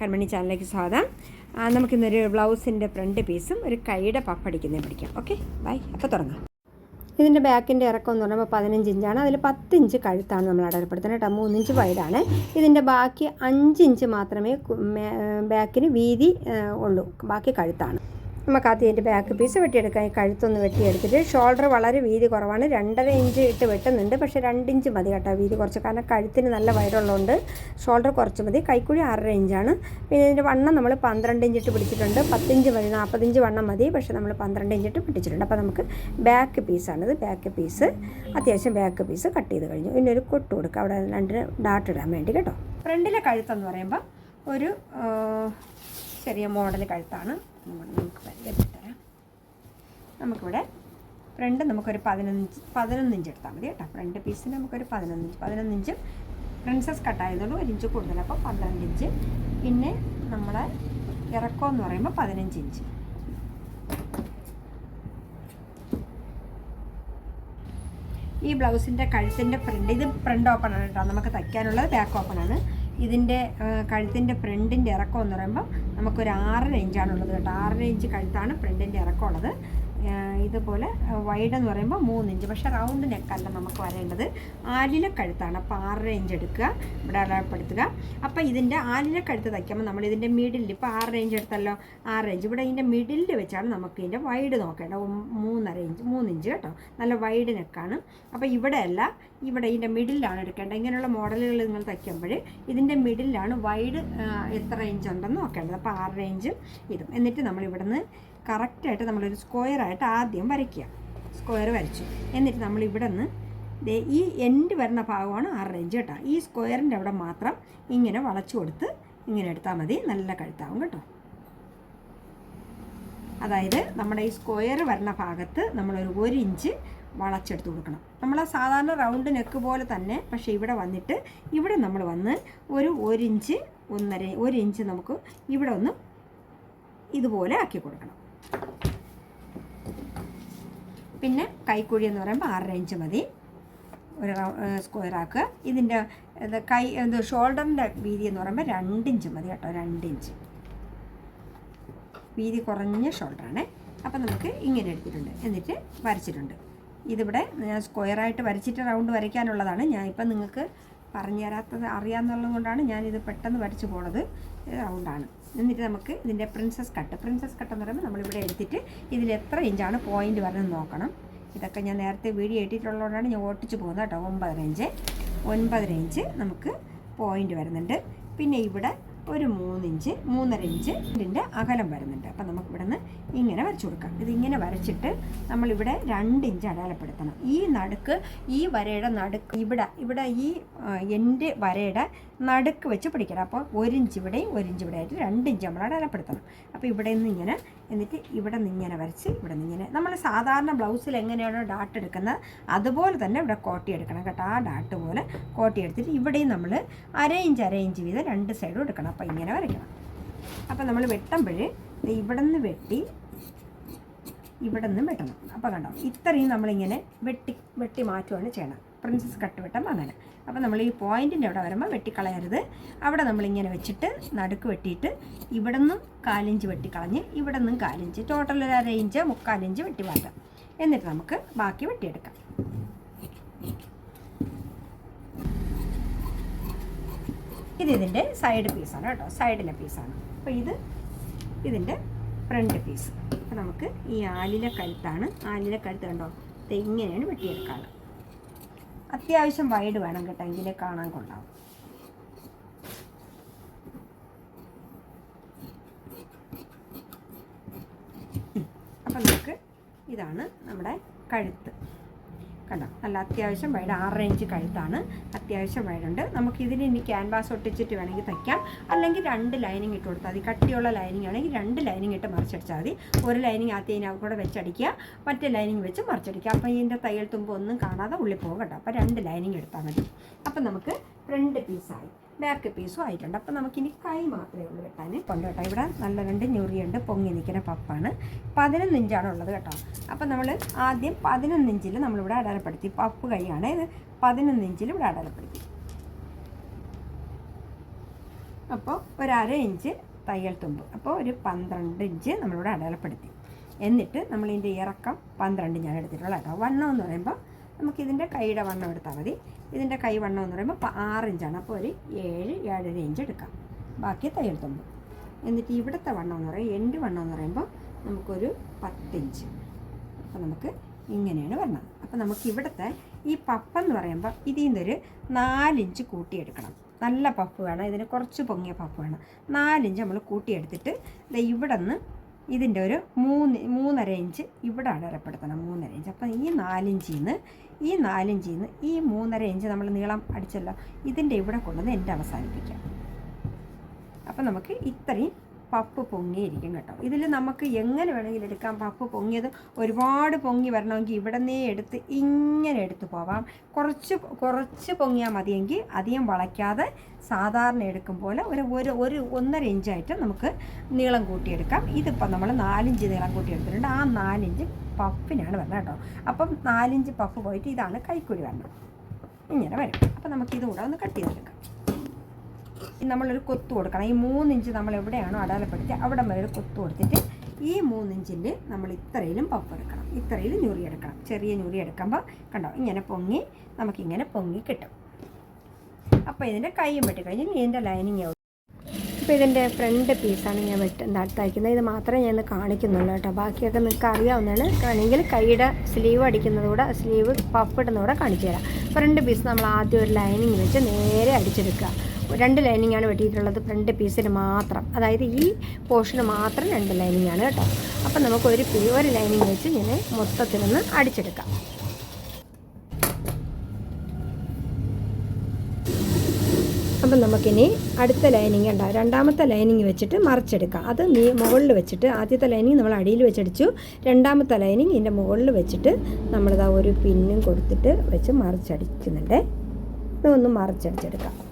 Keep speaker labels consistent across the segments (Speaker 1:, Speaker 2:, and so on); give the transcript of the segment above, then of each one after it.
Speaker 1: കൺമണി ചാനലിലേക്ക് സ്വാഗതം. നമുക്കിന്നൊരു ബ്ലൗസിന്റെ ഫ്രണ്ട് പീസും ഒരു കൈയുടെ പപ്പടിക്കുന്നതും പിടിക്കാം. ഓക്കെ? ബൈ. അപ്പോൾ തുടങ്ങാം. ഇതിന്റെ ബാക്കിന്റെ ഇറക്കം എന്ന് പറയുമ്പോൾ പതിനഞ്ച് ഇഞ്ചാണ്. അതിൽ പത്ത് ഇഞ്ച് കഴുത്താണ് നമ്മൾ അടയാളപ്പെടുത്തുന്നത് കേട്ടോ. മൂന്നിഞ്ച് വൈഡാണ്. ഇതിന്റെ ബാക്കി അഞ്ച് ഇഞ്ച് മാത്രമേ ബാക്കിന് വീതി ഉള്ളൂ. ബാക്കി കഴുത്താണ്. നമുക്ക് ആദ്യം ബാക്ക് പീസ് വെട്ടിയെടുക്കാം. ഈ കഴുത്തൊന്ന് വെട്ടിയെടുത്തിട്ട് ഷോൾഡർ വളരെ വീതി കുറവാണ്. രണ്ടര ഇഞ്ച് ഇട്ട് വെട്ടുന്നുണ്ട്. പക്ഷേ രണ്ട് ഇഞ്ച് മതി കേട്ടോ വീതി കുറച്ച്. കാരണം കഴുത്തിന് നല്ല വയറുള്ളതുകൊണ്ട് ഷോൾഡർ കുറച്ച് മതി. കൈക്കുഴി ആറര ഇഞ്ചാണ്. പിന്നെ ഇതിന്റെ വണ്ണം നമ്മൾ പന്ത്രണ്ട് ഇഞ്ച് ഇട്ട് പിടിച്ചിട്ടുണ്ട്. പത്തിഞ്ച് മതി. നാൽപ്പത്തഞ്ച് വണ്ണം മതി. പക്ഷേ നമ്മൾ പന്ത്രണ്ട് ഇഞ്ച് ഇട്ട് പിടിച്ചിട്ടുണ്ട്. അപ്പോൾ നമുക്ക് ബാക്ക് പീസാണിത്. Back piece. അത്യാവശ്യം ബാക്ക് പീസ് കട്ട് ചെയ്ത് കഴിഞ്ഞു. ഇനി ഒരു കൊട്ട് കൊടുക്കുക അവിടെ രണ്ടിന് ഡാട്ട് ഇടാൻ വേണ്ടി കേട്ടോ. ഫ്രണ്ടിലെ കഴുത്തെന്ന് പറയുമ്പോൾ ഒരു ചെറിയ മോഡൽ കഴുത്താണ്. നമ്മൾ- നമുക്ക് പരിചയപ്പെട്ടുതരാം നമുക്കിവിടെ ഫ്രണ്ട് നമുക്കൊരു പതിനഞ്ച് പതിനൊന്നിഞ്ച് എടുത്താൽ മതി കേട്ടോ. ഫ്രണ്ട് പീസിന് നമുക്കൊരു പതിനൊന്നിഞ്ച് ഇഞ്ച് പതിനൊന്ന് ഇഞ്ച് പ്രിൻസസ് കട്ടായതുകൊണ്ട് ഒരു ഇഞ്ച് കൂടുതൽ. അപ്പോൾ പന്ത്രണ്ട് ഇഞ്ച്. പിന്നെ നമ്മളെ ഇറക്കം എന്ന് പറയുമ്പോൾ പതിനഞ്ച് ഇഞ്ച്. ഈ ബ്ലൗസിന്റെ കഴുത്തിന്റെ ഫ്രണ്ട് ഇത് ഫ്രണ്ട് ഓപ്പൺ ആണ് കേട്ടോ. നമുക്ക് തയ്ക്കാനുള്ളത് ബാക്ക് ഓപ്പൺ ആണ്. ഇതിന്റെ കഴുത്തിന്റെ ഫ്രണ്ടിന്റെ ഇറക്കം എന്ന് പറയുമ്പോൾ നമുക്കൊരു ആറര ഇഞ്ചാണുള്ളത് കേട്ടോ. ആറര ഇഞ്ച് കഴുത്താണ് ഫ്രണ്ടിന്റെ ഇറക്കം ഉള്ളത് ആ, ഇതുപോലെ വൈഡ് എന്ന് പറയുമ്പോൾ മൂന്ന് ഇഞ്ച് പക്ഷേ റൗണ്ട് നെക്കല്ല നമുക്ക് വരേണ്ടത്. ആലില കഴുത്താണ്. അപ്പോൾ ആറര ഇഞ്ച് എടുക്കുക. ഇവിടെ അടയാളപ്പെടുത്തുക. അപ്പോൾ ഇതിന്റെ ആലില കഴുത്ത് തയ്ക്കുമ്പോൾ നമ്മൾ ഇതിന്റെ മിഡിൽ ഇപ്പോൾ ആറര ഇഞ്ച് എടുത്തല്ലോ. ആറര ഇഞ്ച് ഇവിടെ ഇതിന്റെ മിഡിലിൽ വെച്ചാണ് നമുക്ക് ഇതിന്റെ വൈഡ് നോക്കേണ്ടത്. മൂന്നര ഇഞ്ച് മൂന്ന് ഇഞ്ച് കേട്ടോ. നല്ല വൈഡ് നെക്കാണ് അപ്പോൾ ഇവിടെയല്ല ഇവിടെ ഇതിന്റെ മിഡിലാണ് എടുക്കേണ്ടത്. ഇങ്ങനെയുള്ള മോഡലുകൾ നിങ്ങൾ തയ്ക്കുമ്പോൾ ഇതിന്റെ മിഡിലാണ് വൈഡ് എത്ര ഇഞ്ച് ഉണ്ടെന്ന് നോക്കേണ്ടത്. അപ്പോൾ ആറര ഇഞ്ച് ഇതും. എന്നിട്ട് നമ്മൾ ഇവിടുന്ന് കറക്റ്റായിട്ട് നമ്മളൊരു സ്ക്വയറായിട്ട് ആദ്യം വരയ്ക്കുക. സ്ക്വയർ വരച്ചു. എന്നിട്ട് നമ്മൾ ഇവിടെ നിന്ന് ഈ എൻഡ് വരുന്ന ഭാഗമാണ് ആ റേഞ്ച് കേട്ടോ. ഈ സ്ക്വയറിന്റെ അവിടെ മാത്രം ഇങ്ങനെ വളച്ചു കൊടുത്ത് ഇങ്ങനെ എടുത്താൽ മതി. നല്ല കഴുത്താവും കേട്ടോ. അതായത് നമ്മുടെ ഈ സ്ക്വയർ വരുന്ന ഭാഗത്ത് നമ്മളൊരു ഒരു ഇഞ്ച് വളച്ചെടുത്ത് കൊടുക്കണം. നമ്മൾ സാധാരണ റൗണ്ട് നെക്ക് പോലെ തന്നെ പക്ഷേ ഇവിടെ വന്നിട്ട് ഇവിടെ നമ്മൾ വന്ന് ഒരു ഒരു ഇഞ്ച് ഒന്നര ഒരു ഇഞ്ച് നമുക്ക് ഇവിടെ ഒന്ന് ഇതുപോലെ ആക്കി കൊടുക്കണം. പിന്നെ കൈക്കുഴി എന്ന് പറയുമ്പോൾ ആറര ഇഞ്ച് മതി. ഒരു സ്ക്വയർ ആക്കുക ഇതിന്റെ കൈ എന്ത് ഷോൾഡറിന്റെ വീതി എന്ന് പറയുമ്പോൾ രണ്ട് ഇഞ്ച് മതി കേട്ടോ രണ്ട് ഇഞ്ച്. വീതി കുറഞ്ഞ ഷോൾഡറാണ്. അപ്പം നമുക്ക് ഇങ്ങനെ എടുത്തിട്ടുണ്ട്. എന്നിട്ട് വരച്ചിട്ടുണ്ട്. ഇതിവിടെ ഞാൻ സ്ക്വയറായിട്ട് വരച്ചിട്ട് റൗണ്ട് വരയ്ക്കാനുള്ളതാണ്. ഞാൻ ഇപ്പം നിങ്ങൾക്ക് പറഞ്ഞു തരാത്തത് അറിയാമെന്നുള്ളത് കൊണ്ടാണ് ഞാനിത് പെട്ടെന്ന് വരച്ചു പോണത് റൗണ്ടാണ്. എന്നിട്ട് നമുക്ക് ഇതിന്റെ പ്രിൻസസ് കട്ട് പ്രിൻസസ് കട്ട് എന്ന് പറയുമ്പോൾ നമ്മളിവിടെ എടുത്തിട്ട് ഇതിൽ എത്ര ഇഞ്ചാണ് പോയിന്റ് വരുന്നത് നോക്കണം. ഇതൊക്കെ ഞാൻ നേരത്തെ വീഡിയോ ഇട്ടിട്ടുള്ളതുകൊണ്ടാണ് ഞാൻ ഓട്ടിച്ച് പോകുന്നത് കേട്ടോ. ഒമ്പതര ഇഞ്ച്. ഒൻപതര ഇഞ്ച് നമുക്ക് പോയിന്റ് വരുന്നുണ്ട്. പിന്നെ ഇവിടെ ഒരു മൂന്നിഞ്ച് മൂന്നര ഇഞ്ച് ഇതിന്റെ അകലം വരുന്നുണ്ട്. അപ്പം നമുക്ക് ഇവിടെ നിന്ന് ഇങ്ങനെ വരച്ചു കൊടുക്കാം. ഇതിങ്ങനെ വരച്ചിട്ട് നമ്മളിവിടെ രണ്ട് ഇഞ്ച് അടയാളപ്പെടുത്തണം. ഈ നടുക്ക് ഈ വരയുടെ നടുക്ക് ഇവിടെ ഇവിടെ ഈ എന്റെ വരയുടെ നടുക്ക് വെച്ച് പിടിക്കണം. അപ്പോൾ ഒരു ഇഞ്ച് ഇവിടെയും ഒരു ഇഞ്ച് ഇവിടെ ആയിട്ട് രണ്ട് ഇഞ്ച് നമ്മൾ അടയാളപ്പെടുത്തണം. അപ്പോൾ ഇവിടെ നിന്ന് ഇങ്ങനെ എന്നിട്ട് ഇവിടെ നിന്ന് ഇങ്ങനെ വരച്ച് ഇവിടെ നിന്ന് ഇങ്ങനെ. നമ്മൾ സാധാരണ ബ്ലൗസിൽ എങ്ങനെയാണോ ഡാട്ട് എടുക്കുന്നത് അതുപോലെ തന്നെ ഇവിടെ കോട്ടി എടുക്കണം കേട്ടോ. ആ ഡാട്ട് പോലെ കോട്ടി എടുത്തിട്ട് ഇവിടെയും നമ്മൾ അര ഇഞ്ച് അര ഇഞ്ച് വീതം രണ്ട് സൈഡും എടുക്കണം. അപ്പോൾ ഇങ്ങനെ വരയ്ക്കണം. അപ്പോൾ നമ്മൾ വെട്ടുമ്പോൾ ഇവിടെ നിന്ന് വെട്ടി ഇവിടെ നിന്ന് വെട്ടണം. അപ്പോൾ കണ്ടോ? ഇത്രയും നമ്മളിങ്ങനെ വെട്ടി വെട്ടി മാറ്റുകയാണ് ചെയ്യണം പ്രിൻസസ് കട്ട് വെട്ടുമ്പോൾ അങ്ങനെ അപ്പോൾ നമ്മൾ ഈ പോയിന്റിന്റെ അവിടെ വരുമ്പോൾ വെട്ടിക്കളയരുത്. അവിടെ നമ്മളിങ്ങനെ വെച്ചിട്ട് നടുക്ക് വെട്ടിയിട്ട് ഇവിടെ നിന്നും കാലിഞ്ച് വെട്ടിക്കളഞ്ഞ് ഇവിടെ നിന്നും കാലിഞ്ച്. ടോട്ടൽ ഒരു അര ഇഞ്ച് മുക്കാലിഞ്ച് വെട്ടി മാറ്റാം. എന്നിട്ട് നമുക്ക് ബാക്കി വെട്ടിയെടുക്കാം. ഇത് ഇതിന്റെ സൈഡ് പീസാണ് കേട്ടോ. സൈഡിലെ പീസാണ് അപ്പോൾ ഇത് ഇതിന്റെ ഫ്രണ്ട് പീസ് അപ്പോൾ നമുക്ക് ഈ ആലിലെ കഴുത്താണ്. ആലിലെ കഴുത്ത് കണ്ടോ? ഇങ്ങനെയാണ് വെട്ടിയെടുക്കാറ്. അത്യാവശ്യം വൈഡ് വേണം കേട്ടോ എങ്കിലേ കാണാൻ കൊള്ളാം അപ്പം നമുക്ക് ഇതാണ് നമ്മുടെ കഴുത്ത്. കണ്ടോ? നല്ല അത്യാവശ്യം വൈഡ് ആറര ഇഞ്ച് കഴുത്താണ്. അത്യാവശ്യം വൈഡുണ്ട് നമുക്ക് ഇതിന് ഇനി ക്യാൻവാസ് ഒട്ടിച്ചിട്ട് വേണമെങ്കിൽ തയ്ക്കാം. അല്ലെങ്കിൽ രണ്ട് ലൈനിങ് ഇട്ട് കൊടുത്താൽ മതി. കട്ടിയുള്ള ലൈനിങ് ആണെങ്കിൽ രണ്ട് ലൈനിങ് ഇട്ട് മറിച്ചടിച്ചാൽ മതി. ഒരു ലൈനിങ് ആദ്യം ഇതിനകത്ത് കൂടെ വെച്ചടിക്കുക. മറ്റേ ലൈനിങ് വെച്ച് മറിച്ചടിക്കുക. അപ്പോൾ ഇതിന്റെ തയ്യൽ തുമ്പ് ഒന്നും കാണാതെ ഉള്ളിൽ പോകും അപ്പോൾ രണ്ട് ലൈനിങ് എടുത്താൽ മതി. അപ്പം നമുക്ക് ഫ്രണ്ട് പീസായി ബാക്ക് പീസും ആയിട്ടുണ്ട്. അപ്പം നമുക്കിനി കൈ മാത്രമേ ഉള്ളൂ വെട്ടാൻ. കൊണ്ട് കേട്ടോ. ഇവിടെ നല്ല രണ്ട് ഞൊറിയുണ്ട്. പൊങ്ങി നിൽക്കുന്ന പപ്പാണ്. പതിനൊന്ന് ഇഞ്ചാണ് ഉള്ളത് കേട്ടോ. അപ്പോൾ നമ്മൾ ആദ്യം പതിനൊന്ന് ഇഞ്ചിൽ നമ്മളിവിടെ അടയാളപ്പെടുത്തി. പപ്പ് കൈയാണ്. ഇത് പതിനൊന്ന് ഇഞ്ചിൽ ഇവിടെ അടയാളപ്പെടുത്തി. അപ്പോൾ ഒരു അര ഇഞ്ച് തയ്യൽ തുമ്പ്. അപ്പോൾ ഒരു പന്ത്രണ്ട് ഇഞ്ച് നമ്മളിവിടെ അടയാളപ്പെടുത്തി. എന്നിട്ട് നമ്മളിതിന്റെ ഇറക്കം പന്ത്രണ്ട് ഞാൻ എടുത്തിട്ടുള്ള കേട്ടോ. വണ്ണം എന്ന് പറയുമ്പോൾ നമുക്കിതിന്റെ കൈയുടെ വണ്ണം എടുത്താൽ മതി. ഇതിന്റെ കൈ വണ്ണം എന്ന് പറയുമ്പോൾ ആറ് ഇഞ്ചാണ്. അപ്പോൾ ഒരു ഏഴ് ഏഴര ഇഞ്ച് എടുക്കാം. ബാക്കി തയ്യൽ തുമ്പ് എന്നിട്ട് ഇവിടുത്തെ വണ്ണം എന്ന് പറയും എന്റെ വണ്ണം എന്ന് പറയുമ്പോൾ നമുക്കൊരു പത്തിഞ്ച് അപ്പോൾ നമുക്ക് ഇങ്ങനെയാണ് വരണം. അപ്പോൾ നമുക്ക് ഇവിടുത്തെ ഈ പപ്പെന്ന് പറയുമ്പോൾ ഇതിൽ നിന്നൊരു നാലിഞ്ച് കൂട്ടിയെടുക്കണം. നല്ല പഫ് വേണം. ഇതിന് കുറച്ച് പൊങ്ങിയ പഫ് വേണം. നാലിഞ്ച് നമ്മൾ കൂട്ടിയെടുത്തിട്ട് ഇവിടെ നിന്ന് ഇതിന്റെ ഒരു മൂന്ന് മൂന്നര ഇഞ്ച് ഇവിടെ അടയാളപ്പെടുത്തണം മൂന്നര ഇഞ്ച്. അപ്പം ഈ നാലിഞ്ചിൽ നിന്ന് ഈ നാലിഞ്ചിൽ നിന്ന് ഈ മൂന്നര ഇഞ്ച് നമ്മൾ നീളം അടിച്ചല്ലോ ഇതിന്റെ ഇവിടെ കൊണ്ടുവന്ന് എന്റെ അവസാനിപ്പിക്കാം. അപ്പം നമുക്ക് ഇത്രയും പപ്പ് പൊങ്ങിയിരിക്കും കേട്ടോ. ഇതിൽ നമുക്ക് എങ്ങനെ വേണമെങ്കിലും എടുക്കാം. പപ്പ് പൊങ്ങിയത് ഒരുപാട് പൊങ്ങി വരണമെങ്കിൽ ഇവിടെ നിന്നേ എടുത്ത് ഇങ്ങനെ എടുത്ത് പോവാം. കുറച്ച് കുറച്ച് പൊങ്ങിയാൽ മതിയെങ്കിൽ അധികം വളയ്ക്കാതെ സാധാരണ എടുക്കും പോലെ ഒരു ഒരു ഒരു ഒന്നര ഇഞ്ചായിട്ട് നമുക്ക് നീളം കൂട്ടിയെടുക്കാം. ഇതിപ്പോൾ നമ്മൾ നാലിഞ്ച് നീളം കൂട്ടിയെടുത്തിട്ടുണ്ട്. ആ നാലിഞ്ച് പഫിനാണ് വരുന്നത് കേട്ടോ. അപ്പം നാലിഞ്ച് പഫ് പോയിട്ട് ഇതാണ് കൈക്കുഴി വരണം. ഇങ്ങനെ വരും. അപ്പം നമുക്കിതുകൂടെ ഒന്ന് കട്ട് ചെയ്തെടുക്കാം. നമ്മളൊരു കൊത്തു കൊടുക്കണം. ഈ മൂന്നിഞ്ച് നമ്മൾ എവിടെയാണോ അടാലപ്പെടുത്തി അവിടെ വരെ ഒരു കൊത്ത് കൊടുത്തിട്ട് ഈ മൂന്നിഞ്ചിന്റെ നമ്മൾ ഇത്രയിലും പഫ് എടുക്കണം. ഇത്രയിൽ ഞുറി എടുക്കണം. ചെറിയ ഞുറി എടുക്കുമ്പോൾ കണ്ടോ ഇങ്ങനെ പൊങ്ങി നമുക്കിങ്ങനെ പൊങ്ങി കിട്ടും. അപ്പോൾ ഇതിന്റെ കൈയും വെട്ടി കഴിഞ്ഞ് ഇതിന്റെ ലൈനിങ് ആവും ഇപ്പോൾ ഇതിന്റെ ഫ്രണ്ട് പീസാണ് ഞാൻ വെട്ട് നടത്തയക്കുന്നത് ഇത് മാത്രമേ ഞാൻ കാണിക്കുന്നുള്ളൂ കേട്ടോ. ബാക്കിയൊക്കെ നിങ്ങൾക്ക് അറിയാവുന്നതാണ്. വേണമെങ്കിൽ കൈയുടെ സ്ലീവ് അടിക്കുന്നതുകൂടെ സ്ലീവ് പഫ് ഇടുന്നതോടെ കാണിച്ചു തരാം. ഫ്രണ്ട് പീസ് നമ്മൾ ആദ്യം ഒരു ലൈനിങ് വെച്ച് നേരെ അടിച്ചെടുക്കുക. രണ്ട് ലൈനിങ്ങാണ് വെട്ടിയിട്ടുള്ളത്. ഫ്രണ്ട് പീസിന് മാത്രം. അതായത് ഈ പോർഷന് മാത്രം രണ്ട് ലൈനിങ്ങാണ് കേട്ടോ. അപ്പം നമുക്ക് ഒരു ഒരു ലൈനിങ് വെച്ച് ഇങ്ങനെ മൊത്തത്തിലൊന്ന് അടിച്ചെടുക്കാം. അപ്പം നമുക്കിനി അടുത്ത ലൈനിങ് ഉണ്ടാവും രണ്ടാമത്തെ ലൈനിങ് വെച്ചിട്ട് മറിച്ചെടുക്കാം. അത് നീ മുകളിൽ വെച്ചിട്ട് ആദ്യത്തെ ലൈനിങ് നമ്മൾ അടിയിൽ വെച്ചടിച്ചു. രണ്ടാമത്തെ ലൈനിങ് ഇതിന്റെ മുകളിൽ വെച്ചിട്ട് നമ്മളിതാ ഒരു പിന്നും കൊടുത്തിട്ട് വെച്ച് മറിച്ചടിക്കുന്നുണ്ട്. ഇതൊന്ന് മറിച്ചടിച്ചെടുക്കാം.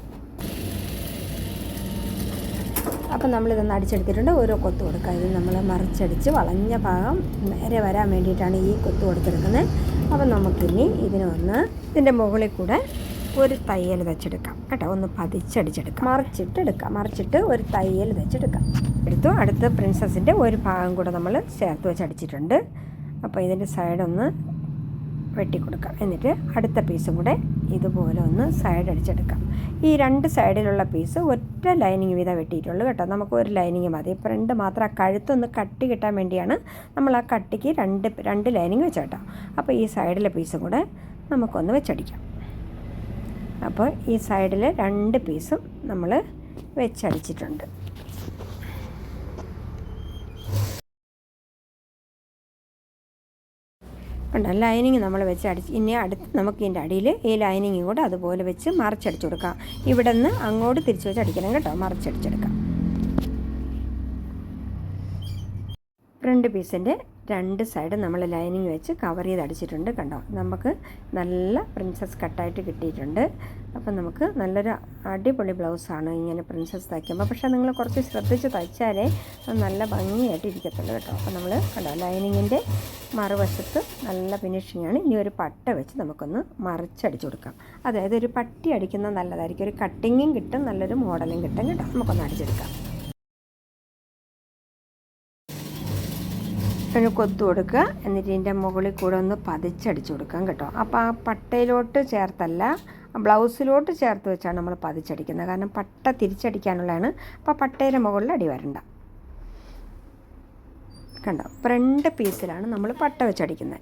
Speaker 1: അപ്പം നമ്മളിതൊന്ന് അടിച്ചെടുത്തിട്ടുണ്ട്. ഓരോ കൊത്തു കൊടുക്കുക ഇത് നമ്മൾ മറിച്ചടിച്ച് വളഞ്ഞ ഭാഗം നേരെ വരാൻ വേണ്ടിയിട്ടാണ് ഈ കൊത്തു കൊടുത്തെടുക്കുന്നത് അപ്പം നമുക്കിനി ഇതിനൊന്ന് ഇതിന്റെ മുകളിൽ കൂടെ ഒരു തയ്യൽ വെച്ചെടുക്കാം. കേട്ടോ ഒന്ന് പതിച്ചടിച്ചെടുക്കാം. മറിച്ചിട്ട് എടുക്കാം മറിച്ചിട്ട് ഒരു തയ്യൽ വെച്ചെടുക്കാം. എടുത്തു. അടുത്ത് പ്രിൻസസിന്റെ ഒരു ഭാഗം കൂടെ നമ്മൾ ചേർത്ത് വെച്ച് അടിച്ചിട്ടുണ്ട് അപ്പോൾ ഇതിന്റെ സൈഡൊന്ന് വെട്ടിക്കൊടുക്കാം. എന്നിട്ട് അടുത്ത പീസും കൂടെ ഇതുപോലെ ഒന്ന് സൈഡ് അടിച്ചെടുക്കാം. ഈ രണ്ട് സൈഡിലുള്ള പീസ് ഒറ്റ ലൈനിങ് വീതം വെട്ടിയിട്ടുള്ളൂ കേട്ടോ. നമുക്ക് ഒരു ലൈനിങ് മതി. ഫ്രണ്ട് മാത്രം ആ കഴുത്തൊന്ന് കട്ടി കിട്ടാൻ വേണ്ടിയാണ് നമ്മൾ ആ കട്ടിക്ക് രണ്ട് രണ്ട് ലൈനിങ് വെച്ചേട്ടോ. അപ്പോൾ ഈ സൈഡിലെ പീസും കൂടെ നമുക്കൊന്ന് വെച്ചടിക്കാം. അപ്പോൾ ഈ സൈഡിൽ രണ്ട് പീസും നമ്മൾ വെച്ചടിച്ചിട്ടുണ്ട്. ഉണ്ട്. ലൈനിങ് നമ്മൾ വെച്ച് അടിച്ച് ഇനി അടുത്ത് നമുക്ക് ഇതിന്റെ അടിയിൽ ഈ ലൈനിങ് കൂടെ അതുപോലെ വെച്ച് മറിച്ചടിച്ചു കൊടുക്കാം. ഇവിടെ നിന്ന് അങ്ങോട്ട് തിരിച്ചു വെച്ച് അടിക്കണം കേട്ടോ. മറിച്ചടിച്ചെടുക്കാം. ഫ്രണ്ട് പീസിന്റെ രണ്ട് സൈഡ് നമ്മൾ ലൈനിങ് വെച്ച് കവർ ചെയ്ത് അടിച്ചിട്ടുണ്ട് കണ്ടോ? നമുക്ക് നല്ല പ്രിൻസസ് കട്ടായിട്ട് കിട്ടിയിട്ടുണ്ട്. അപ്പം നമുക്ക് നല്ലൊരു അടിപൊളി ബ്ലൗസാണ് ഇങ്ങനെ പ്രിൻസസ് തയ്ക്കുമ്പോൾ പക്ഷേ നിങ്ങൾ കുറച്ച് ശ്രദ്ധിച്ച് തയ്ച്ചാലേ അത് നല്ല ഭംഗിയായിട്ട് ഇരിക്കത്തുള്ളൂ കേട്ടോ. അപ്പോൾ നമ്മൾ കണ്ടോ ലൈനിങ്ങിന്റെ മറുവശത്ത് നല്ല ഫിനിഷിങ്ങാണ് ഇനി ഒരു പട്ട വെച്ച് നമുക്കൊന്ന് മറിച്ചടിച്ചു കൊടുക്കാം. അതായത് ഒരു പട്ടി അടിക്കുന്നത് നല്ലതായിരിക്കും. ഒരു കട്ടിങ്ങും കിട്ടും നല്ലൊരു മോഡലും കിട്ടും കേട്ടോ. നമുക്കൊന്ന് അടിച്ചെടുക്കാം. ഒരു കൊത്തു കൊടുക്കുക. എന്നിട്ട് ഇതിന്റെ മുകളിൽ കൂടെ ഒന്ന് പതിച്ചടിച്ചു കൊടുക്കാം കേട്ടോ. അപ്പോൾ ആ പട്ടയിലോട്ട് ചേർത്തല്ല ബ്ലൗസിലോട്ട് ചേർത്ത് വെച്ചാണ് നമ്മൾ പതിച്ചടിക്കുന്നത്. കാരണം പട്ട തിരിച്ചടിക്കാനുള്ളതാണ്. അപ്പോൾ പട്ടയുടെ മുകളിൽ അടി വരണ്ട. കണ്ടോ? ഫ്രണ്ട് പീസിലാണ് നമ്മൾ പട്ട വെച്ചടിക്കുന്നത്.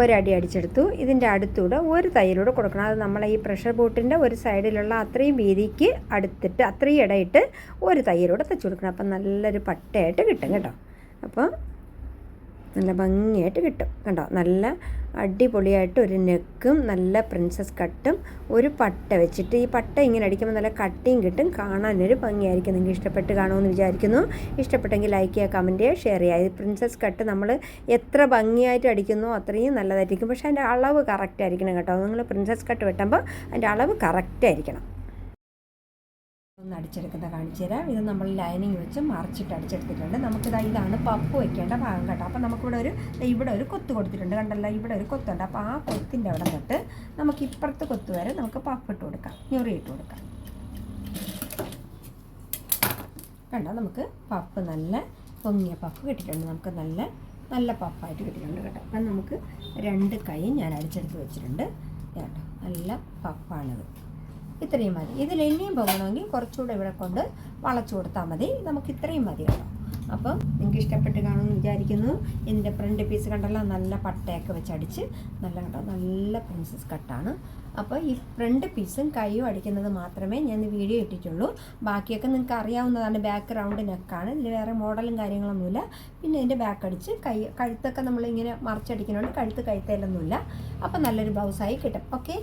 Speaker 1: ഒരടി അടിച്ചെടുത്തു. ഇതിന്റെ അടുത്തൂടെ ഒരു തയ്യലൂടെ കൊടുക്കണം. അത് നമ്മളെ ഈ പ്രഷർ ബോട്ടിന്റെ ഒരു സൈഡിലുള്ള അത്രയും വീതിക്ക് അടുത്തിട്ട് അത്രയും ഇടയിട്ട് ഒരു തയ്യലൂടെ തയ്ച്ചു കൊടുക്കണം. അപ്പം നല്ലൊരു പട്ടയായിട്ട് കിട്ടും കേട്ടോ. അപ്പോൾ നല്ല ഭംഗിയായിട്ട് കിട്ടും. കണ്ടോ? നല്ല അടിപൊളിയായിട്ട് ഒരു നെക്കും നല്ല പ്രിൻസസ് കട്ടും ഒരു പട്ട വെച്ചിട്ട് ഈ പട്ട ഇങ്ങനെ അടിക്കുമ്പോൾ നല്ല കട്ടിയും കിട്ടും. കാണാനൊരു ഭംഗിയായിരിക്കും. നിങ്ങൾക്ക് ഇഷ്ടപ്പെട്ട് കാണുമെന്ന് വിചാരിക്കുന്നു. ഇഷ്ടപ്പെട്ടെങ്കിൽ ലൈക്ക് ചെയ്യുക കമന്റ് ചെയ്യുക ഷെയർ ചെയ്യുക. ഈ പ്രിൻസസ് കട്ട് നമ്മൾ എത്ര ഭംഗിയായിട്ട് അടിക്കുന്നോ അത്രയും നല്ലതായിരിക്കും. പക്ഷേ അതിന്റെ അളവ് കറക്റ്റ് ആയിരിക്കണം കേട്ടോ. നിങ്ങൾ പ്രിൻസസ് കട്ട് വെട്ടുമ്പോൾ അതിന്റെ അളവ് കറക്റ്റ് ആയിരിക്കണം. ഒന്ന് അടിച്ചെടുക്കുന്ന കാണിച്ചു തരാം. ഇത് നമ്മൾ ലൈനിങ് വെച്ച് മറിച്ചിട്ട് അടിച്ചെടുത്തിട്ടുണ്ട്. നമുക്കിത് ഇതാണ് പപ്പ് വയ്ക്കേണ്ട ഭാഗം കേട്ടോ. അപ്പോൾ നമുക്കിവിടെ ഒരു ഇവിടെ ഒരു കൊത്ത് കൊടുത്തിട്ടുണ്ട് കണ്ടല്ലോ ഇവിടെ ഒരു കൊത്തുണ്ട്. അപ്പോൾ ആ കൊത്തിന്റെ അവിടെ തൊട്ട് നമുക്ക് ഇപ്പുറത്ത് കൊത്ത് വരെ നമുക്ക് പപ്പ് ഇട്ട് കൊടുക്കാം. ഞൊറി ഇട്ട് കൊടുക്കാം. കണ്ടോ? നമുക്ക് പപ്പ് നല്ല പൊങ്ങിയ പപ്പ് കിട്ടിയിട്ടുണ്ട്. നമുക്ക് നല്ല നല്ല പപ്പായിട്ട് കിട്ടിയിട്ടുണ്ട് കേട്ടോ. അപ്പം നമുക്ക് രണ്ട് കൈ ഞാൻ അടിച്ചെടുത്ത് വെച്ചിട്ടുണ്ട്. കേട്ടോ നല്ല പപ്പാണിത് ഇത്രയും മതി. ഇതിൽ ഇനിയും പൊങ്ങണമെങ്കിൽ കുറച്ചുകൂടെ ഇവിടെ കൊണ്ട് വളച്ചു കൊടുത്താൽ മതി. നമുക്ക് ഇത്രയും മതി കേട്ടോ അപ്പം നിങ്ങൾക്ക് ഇഷ്ടപ്പെട്ട് കാണുമെന്ന് വിചാരിക്കുന്നു. ഇതിന്റെ ഫ്രണ്ട് പീസ് കണ്ടല്ലോ നല്ല പട്ടയൊക്കെ വെച്ചടിച്ച് നല്ല കണ്ടോ? നല്ല പ്രിൻസസ് കട്ടാണ് അപ്പോൾ ഈ ഫ്രണ്ട് പീസും കൈയും അടിക്കുന്നത് മാത്രമേ ഞാൻ വീഡിയോ ഇട്ടിട്ടുള്ളൂ. ബാക്കിയൊക്കെ നിങ്ങൾക്ക് അറിയാവുന്നതാണ് ബാക്ക് റൗണ്ട് നെക്കാണ് ഇതിൽ വേറെ മോഡലും കാര്യങ്ങളൊന്നുമില്ല. പിന്നെ ഇതിന്റെ ബാക്ക് അടിച്ച് കൈ കഴുത്തൊക്കെ നമ്മളിങ്ങനെ മറിച്ചടിക്കുന്നുണ്ട് കഴുത്ത് കഴുത്തേലൊന്നുമില്ല അപ്പോൾ നല്ലൊരു ബ്ലൗസായി കിട്ടും. ഓക്കെ